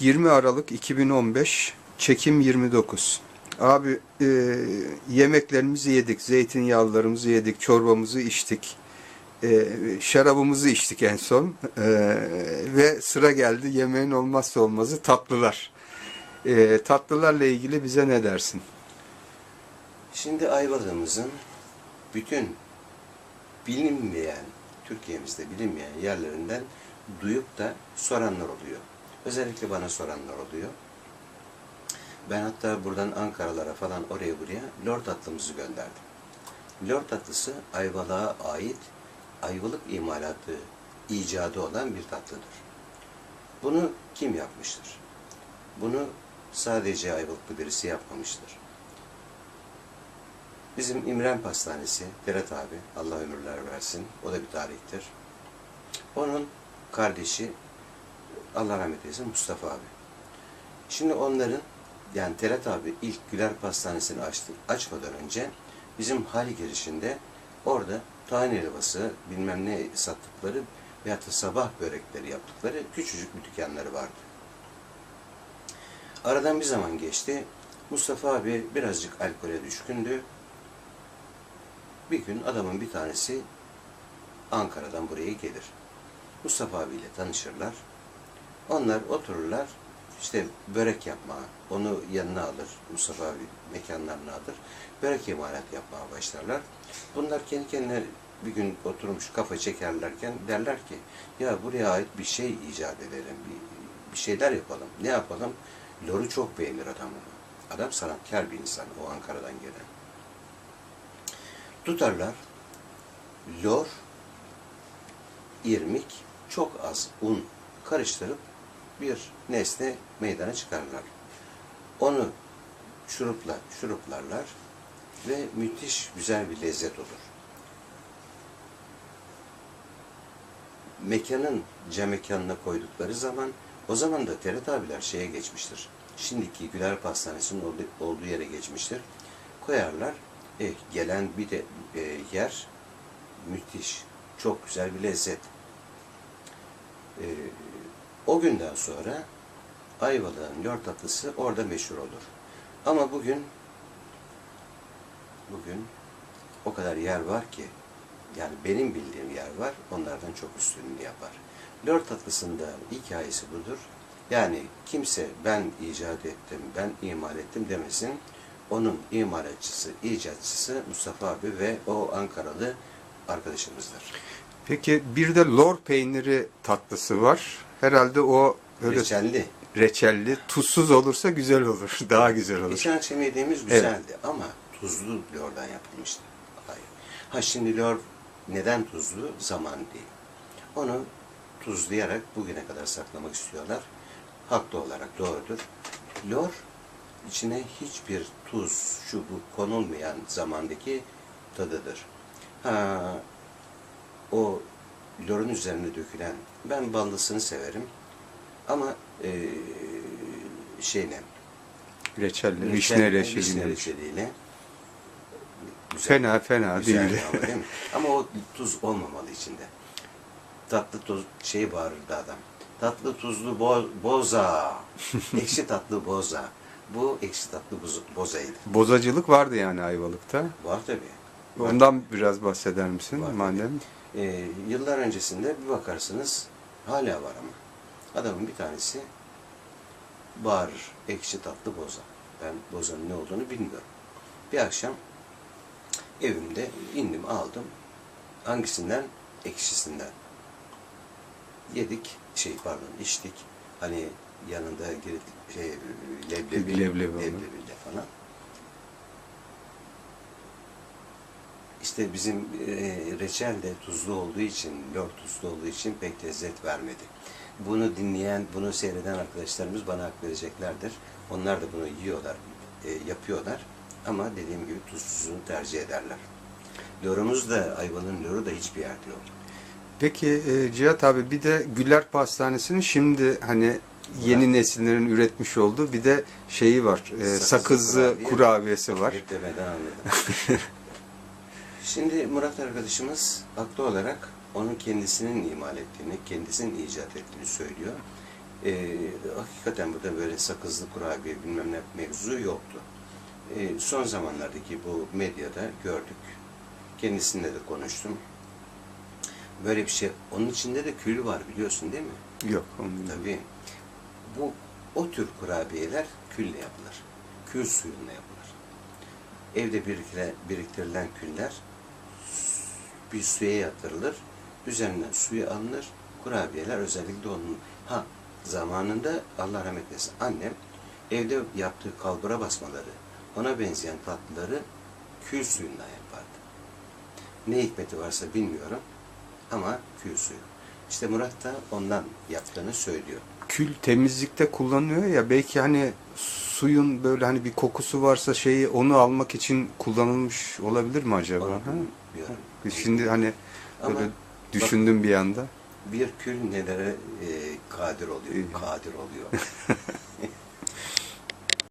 20 Aralık 2015 çekim 29. Abi e, yemeklerimizi yedik, zeytinyağlarımızı yedik, çorbamızı içtik, e, şarabımızı içtik en son E, ve sıra geldi yemeğin olmazsa olmazı tatlılar. E, tatlılarla ilgili bize ne dersin? Şimdi Ayvalık'ımızın bütün bilinmeyen, Türkiye'mizde bilinmeyen yerlerinden duyup da soranlar oluyor. Özellikle bana soranlar oluyor. Ben hatta buradan Ankaralara falan oraya buraya lor tatlımızı gönderdim. Lor tatlısı Ayvalık'a ait Ayvalık imalatı, icadı olan bir tatlıdır. Bunu kim yapmıştır? Bunu sadece Ayvalıklı birisi yapmamıştır. Bizim İmren Pastanesi, Berat abi, Allah ömürler versin, o da bir tarihtir. Onun kardeşi, Allah rahmet eylesin, Mustafa abi. Şimdi onların, yani Terat abi ilk Güler Pastanesi'ni açtı, açmadan önce bizim hal girişinde orada tane helvası, bilmem ne sattıkları veyahut da sabah börekleri yaptıkları küçücük bir dükkanları vardı. Aradan bir zaman geçti. Mustafa abi birazcık alkole düşkündü. Bir gün adamın bir tanesi Ankara'dan buraya gelir. Mustafa abiyle tanışırlar. Onlar otururlar. işte börek yapmaya, onu yanına alır. Mustafa abi mekanlarına alır. Börek imalat yapmaya başlarlar. Bunlar kendi kendine bir gün oturmuş kafa çekerlerken derler ki ya buraya ait bir şey icat edelim, bir, bir şeyler yapalım. Ne yapalım? Lor'u çok beğenir adam onu. Adam sanatkar bir insan o Ankara'dan gelen. Tutarlar. Lor, irmik, çok az un karıştırıp bir nesne meydana çıkarırlar. Onu şurupla şuruplarlar ve müthiş güzel bir lezzet olur. Mekanın cam mekanına koydukları zaman o zaman da Terat abiler şeye geçmiştir. Şimdiki Güler Pastanesi'nin olduğu yere geçmiştir. Koyarlar. E, gelen bir de e, yer müthiş. Çok güzel bir lezzet. E, o günden sonra Ayvalık'ın lor tatlısı orada meşhur olur. Ama bugün bugün o kadar yer var ki yani benim bildiğim yer var onlardan çok üstünlüğünü yapar. Lor tatlısında hikayesi budur. Yani kimse ben icat ettim, ben imal ettim demesin. Onun imalatçısı, icatçısı Mustafa abi ve o Ankaralı arkadaşımızdır. Peki bir de lor peyniri tatlısı var. Herhalde o öyle Reçelli. reçelli, tuzsuz olursa güzel olur. Daha güzel olur. Geçen akşam yediğimiz güzeldi ama tuzlu lordan yapılmıştı. Hayır. Ha şimdi lor neden tuzlu? Zaman değil. Onu tuzlayarak bugüne kadar saklamak istiyorlar. Haklı olarak doğrudur. Lor içine hiçbir tuz, şu bu konulmayan zamandaki tadıdır. Ha, lorun üzerine dökülen, ben ballısını severim ama eee şeyle, Reçelli, Reçel- vişne Vişne reçeli. reçeliyle. Güzel. Fena fena Güzel değil. ama değil mi? Ama o tuz olmamalı içinde. Tatlı tuz şey bağırırdı adam. Tatlı tuzlu bo boza. ekşi tatlı boza. Bu ekşi tatlı boz- bozaydı. Bozacılık vardı yani Ayvalık'ta. Var tabii. Var. Ondan biraz bahseder misin Var tabii. Ee, yıllar öncesinde bir bakarsınız hala var ama. Adamın bir tanesi bağırır. Ekşi tatlı boza. Ben bozanın ne olduğunu bilmiyorum. Bir akşam evimde indim aldım. Hangisinden? Ekşisinden. Yedik. Şey pardon içtik. Hani yanında şey, leblebi, Leblebi leblebiyle falan. İşte bizim e, reçel de tuzlu olduğu için, lor tuzlu olduğu için pek lezzet vermedi. Bunu dinleyen, bunu seyreden arkadaşlarımız bana hak vereceklerdir. Onlar da bunu yiyorlar, e, yapıyorlar. Ama dediğim gibi tuzsuzunu tercih ederler. Lorumuz da, ayvanın loru da hiçbir yerde yok. Peki e, Cihat abi bir de Güller Pastanesi'nin şimdi hani yeni nesillerin üretmiş olduğu bir de şeyi var. e, Sakızlı sakızlı kurabiye. kurabiyesi var. Bir demeden anladım. Şimdi Murat arkadaşımız haklı olarak onun kendisinin imal ettiğini, kendisinin icat ettiğini söylüyor. Ee, hakikaten burada böyle sakızlı kurabiye bilmem ne mevzu yoktu. E, son zamanlardaki bu medyada gördük. Kendisiyle de konuştum. Böyle bir şey. Onun içinde de kül var biliyorsun değil mi? Yok. Tabii. Bu o tür kurabiyeler külle yapılır. Kül suyunla yapılır. Evde biriktirilen küller bir suya yatırılır. Üzerinden suyu alınır. Kurabiyeler özellikle onun. Ha zamanında Allah rahmet eylesin annem evde yaptığı kalbura basmaları, ona benzeyen tatlıları kül suyundan yapardı. Ne hikmeti varsa bilmiyorum ama kül suyu. İşte Murat da ondan yaptığını söylüyor. kül temizlikte kullanılıyor ya belki hani suyun böyle hani bir kokusu varsa şeyi onu almak için kullanılmış olabilir mi acaba? Ha? bilmiyorum. Şimdi hani Ama böyle düşündüm bir anda. bir kül nelere e, kadir oluyor, kadir oluyor.